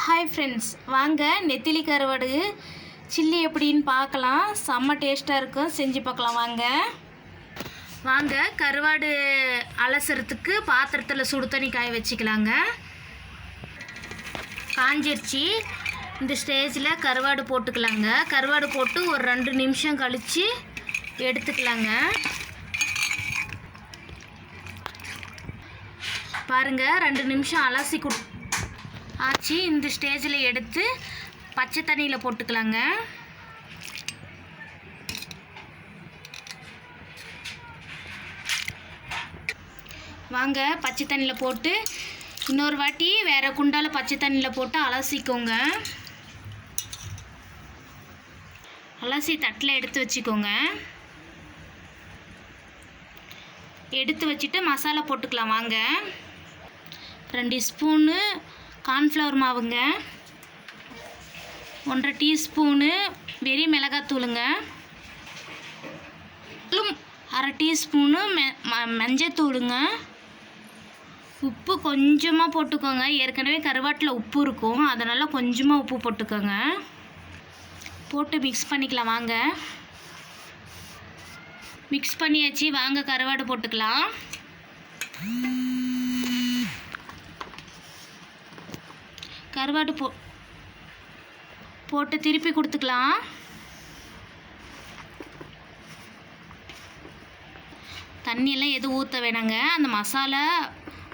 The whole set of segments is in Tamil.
ஹாய் ஃப்ரெண்ட்ஸ் வாங்க நெத்திலி கருவாடு சில்லி எப்படின்னு பார்க்கலாம். செம்ம டேஸ்ட்டாக இருக்கும். செஞ்சு பார்க்கலாம். வாங்க. வாங்க கருவாடு அலசுறதுக்கு பாத்திரத்தில் சுடு தண்ணி காய வச்சுக்கலாங்க. காஞ்சிருச்சு. இந்த ஸ்டேஜில் கருவாடு போட்டுக்கலாங்க. கருவாடு போட்டு ஒரு ரெண்டு நிமிஷம் கழித்து எடுத்துக்கலாங்க. பாருங்கள் ரெண்டு நிமிஷம் அலசி கொடு ஆச்சு இந்த ஸ்டேஜில் எடுத்து பச்சை தண்ணியில் போட்டுக்கலாங்க. வாங்க பச்சை தண்ணியில் போட்டு இன்னொரு வாட்டி வேறு குண்டால் பச்சை தண்ணியில் போட்டு அலசிக்கோங்க. அலசி தட்டில் எடுத்து வச்சுக்கோங்க. எடுத்து வச்சுட்டு மசாலா போட்டுக்கலாம் வாங்க. ரெண்டு ஸ்பூனு கார்ன்ஃப்ளவர் மாவுங்க. ஒன்றரை டீஸ்பூனு வெறி மிளகாத்தூளுங்க அரை டீஸ்பூனு மெ ம மஞ்சத்தூளுங்க உப்பு கொஞ்சமாக போட்டுக்கோங்க. ஏற்கனவே கருவாட்டில் உப்பு இருக்கும். அதனால் கொஞ்சமாக உப்பு போட்டுக்கோங்க. போட்டு மிக்ஸ் பண்ணிக்கலாம் வாங்க. மிக்ஸ் பண்ணியாச்சு. வாங்க கருவாடு போட்டுக்கலாம். கருவாடு போ போட்டு திருப்பி கொடுத்துக்கலாம். தண்ணியெல்லாம் எதுவும் ஊற்ற வேணாங்க. அந்த மசாலா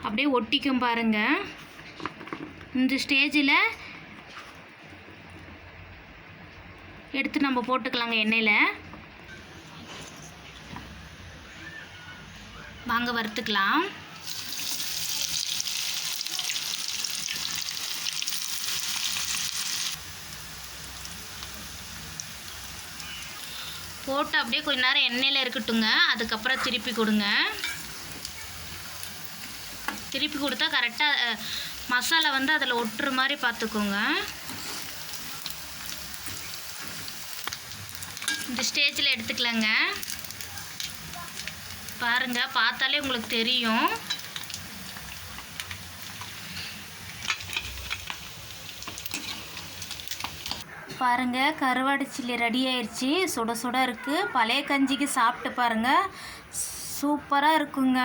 அப்படியே ஒட்டிக்கும் பாருங்கள் இந்த ஸ்டேஜில் எடுத்து நம்ம போட்டுக்கலாங்க எண்ணெயில். வாங்க வறுத்துக்கலாம். போட்டு அப்படியே கொஞ்ச நேரம் எண்ணெயில் இருக்கட்டுங்க. அதுக்கப்புறம் திருப்பி கொடுங்க. திருப்பி கொடுத்தா கரெக்டாக மசாலா வந்து அதில் ஒட்டுற மாதிரி பார்த்துக்கோங்க. இந்த ஸ்டேஜில் எடுத்துக்கலாங்க. பாருங்கள் பார்த்தாலே உங்களுக்கு தெரியும். பாருங்க கருவாடு சில்லி ரெடி ஆயிடுச்சு சுட சுட இருக்குது பழைய கஞ்சிக்கு சாப்பிட்டு பாருங்கள் சூப்பராக இருக்குங்க.